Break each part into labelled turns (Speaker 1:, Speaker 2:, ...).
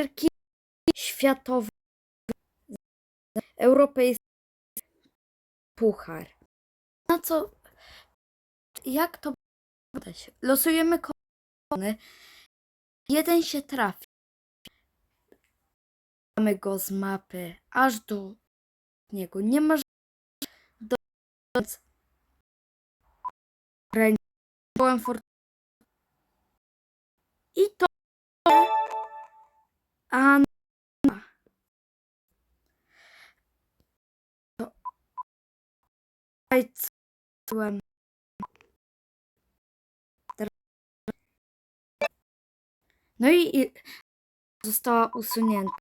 Speaker 1: gierki światowe, europejski puchar. Na co, jak to podać? Losujemy kolony, jeden się trafi. Mamy go z mapy aż do niego. Nie ma do Byłem. I to Anna. Byłem. No i, została usunięta.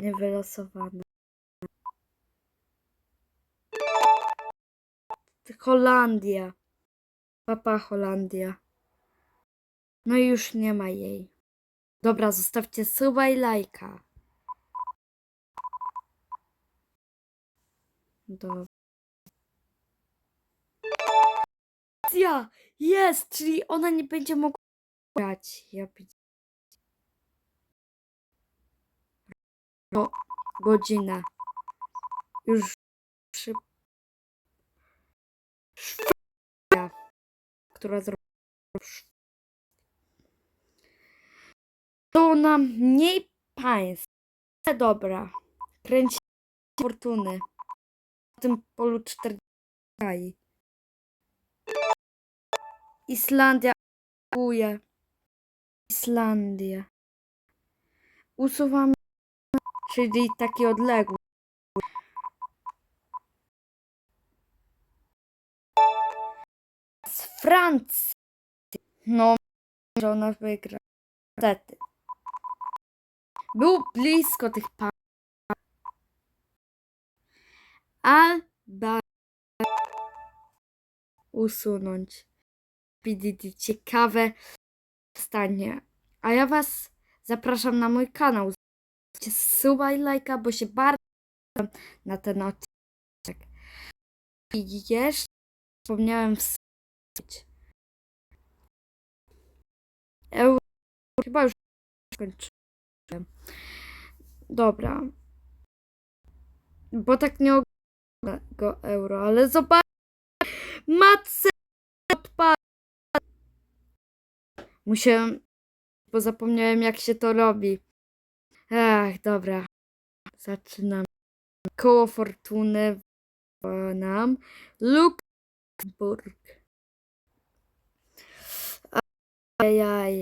Speaker 1: Niewylosowana. Holandia. Papa Holandia. No i już nie ma jej. Dobra, zostawcie suba i lajka. Dobra. Jest, czyli ona nie będzie mogła grać. Ja. No, godzina. Już. Szwecja, która zrobiła to nam mniej państw. Ale Dobra. Kręci fortuny. W tym polu 40 krajów. Islandia atakuje. Islandia. Usuwamy, czyli taki odległy. Z Francji. No, że ona wygra. Niestety. Był blisko tych par. Alba usunąć. PDD ciekawe stanie. A ja was zapraszam na mój kanał. Suba i lajka, bo się bardzo na ten odcinek. I jeszcze wspomniałem. Euro chyba już skończyłem. Dobra. Bo tak nie oglądam go euro, ale zobacz. Matce odpadł. Musiałem, bo zapomniałem jak się to robi. Ach, dobra. Zaczynam. Koło fortuny nam. Luksemburg. Ajaj.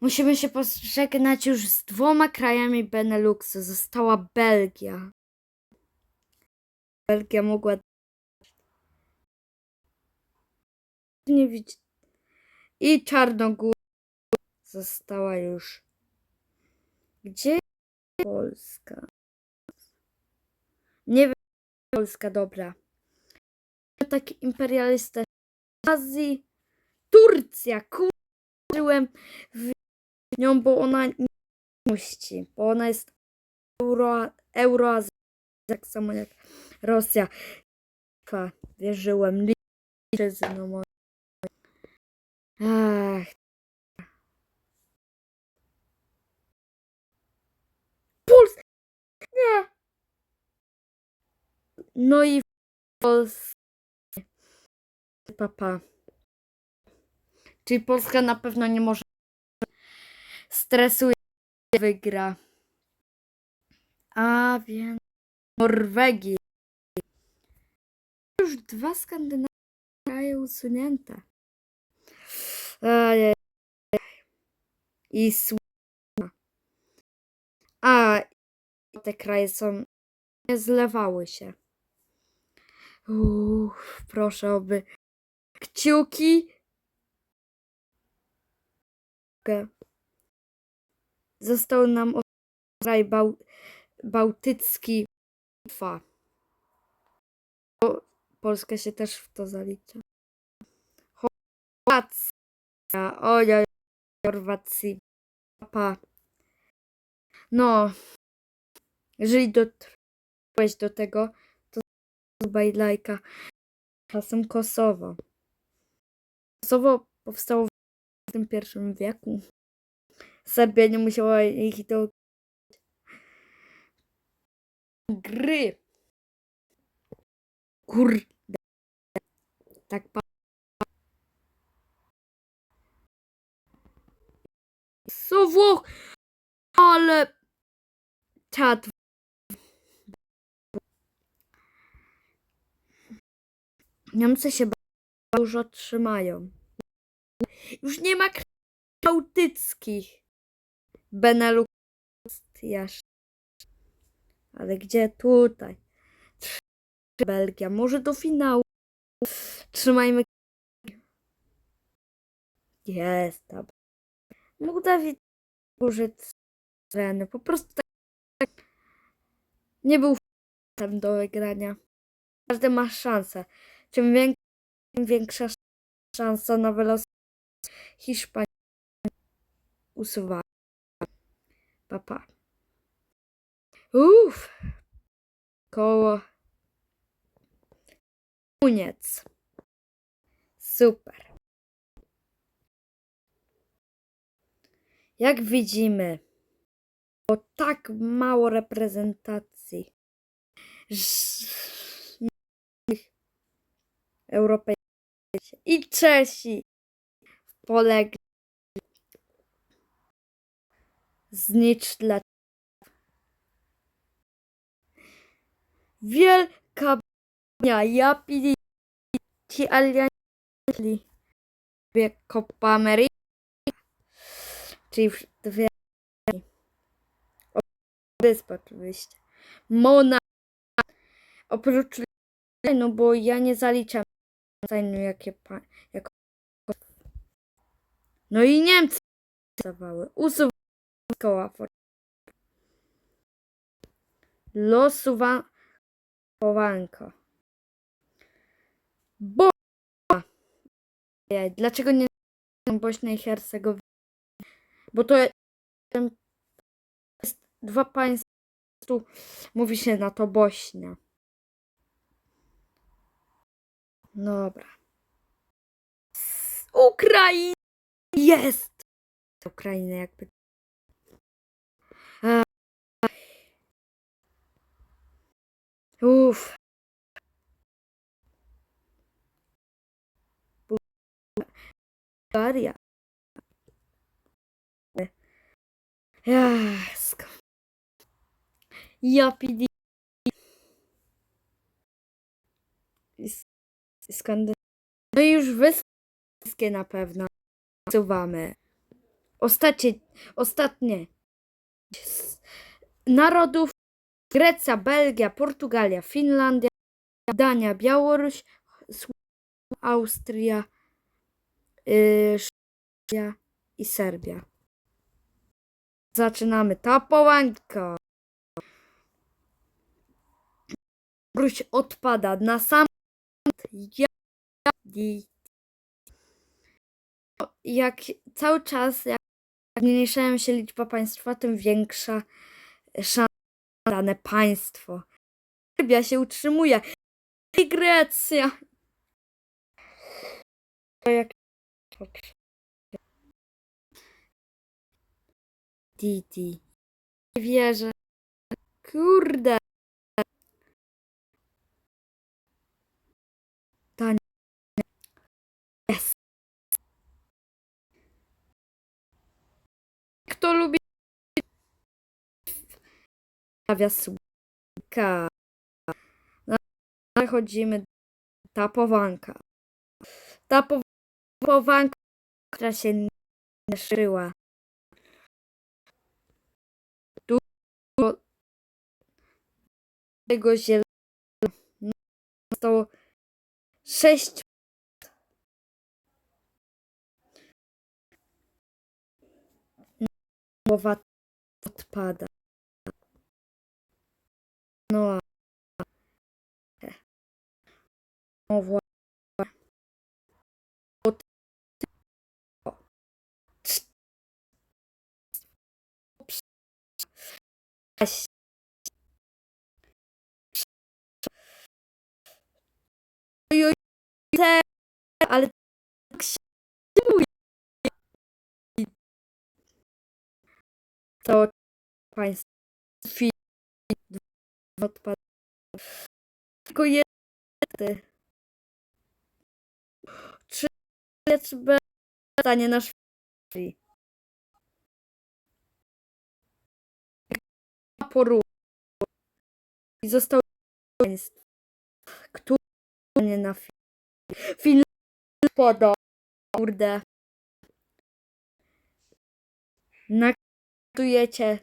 Speaker 1: Musimy się pożegnać już z dwoma krajami Beneluxu. Została Belgia. Belgia mogła. Nie widzi. I Czarnogóra została już. Gdzie Polska? Nie wiem. Polska, dobra. Tak imperialista Azji. Turcja, kurzyłem w nią, bo ona nie musi, bo ona jest euro, euroazja, tak samo jak Rosja. Fa, Wierzyłem, liczę no moje. Ach. Puls! Nie! No i Polska. Papa. Czyli Polska na pewno nie może stresuje wygra. A więc Norwegii. Już dwa skandynawskie kraje usunięte. Ajaj. I Słowenia. A te kraje są nie zlewały się. Uff, proszę oby kciuki. Mogę. Został nam kraj bał, bałtycki. O, Polska się też w to zalicza. Chorwacja. Ojoj, Chorwacji. Papa. No. Jeżeli dotrwałeś do tego, to zubaj lajka. Czasem Kosowo. Kosowo powstało w XXI wieku. Serbia nie musiała ich do gry. Kurde. Tak pa... Co Włoch? Ale... Czad. Niemcy się dużo trzymają. Już nie ma krajów bałtyckich. Benelux jeszcze. Ale gdzie tutaj? Belgia. Może do finału. Trzymajmy. Jest, dobra. Mógł Dawid użyć treny. Po prostu tak, tak nie był tam do wygrania. Każdy ma szansę. Czym większa, tym większa szansa na wylos Hiszpanii usuwa. Papa. Uff. Koło. Koniec. Super. Jak widzimy, było tak mało reprezentacji Europejskich i Czesi polegli znicz dla Wielka Brytania, ja pili ci alianci Copa America, czyli dwie wysp oczywiście. Mona oprócz no bo ja nie zaliczam Sejnu jakie jako no i Niemcy głosowały. Koła Losowanko. Bo Dlaczego nie Bośna i Hercegowina? Bo to jest dwa państwa, tu mówi się na to Bośnia. Dobra. Ukraina jest! Ukraina jakby. Uff. Bułgaria. Jasko. Ja. Skandynawia. No i już wyspy na pewno. Suwamy. Ostatnie, ostatnie. Narodów Grecja, Belgia, Portugalia, Finlandia, Dania, Białoruś, Austria, yy, Szwecja i Serbia. Zaczynamy. Tapowanko. Gruś odpada na sam ja jak cały czas jak zmniejszają się liczba państwa, tym większa szansa dane państwo. Serbia się utrzymuje. I Grecja. Jak... Didi. Nie wierzę. Kurde. Tania. Jest. Kto lubi stawia słika. Przechodzimy tapowanka. Tapowanka, która się nie szyła. Tu tego zielonego zostało sześć Mowa odpada. No. No właśnie. O ty... O. Cześć. ale tak się To państwo Odpad. Tylko jeden. Czy będzie stanie nasz poru i został państw, który nie na film. Film poda, kurde. Naktujecie,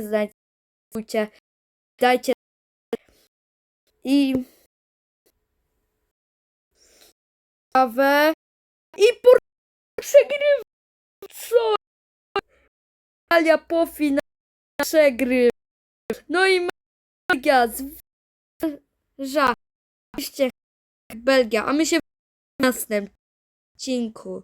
Speaker 1: znajdujcie, dajcie i kawę i por przegrywa. Co? Alia po finale przegrywa. No i Belgia z ża. Oczywiście Belgia, a my się w następnym odcinku.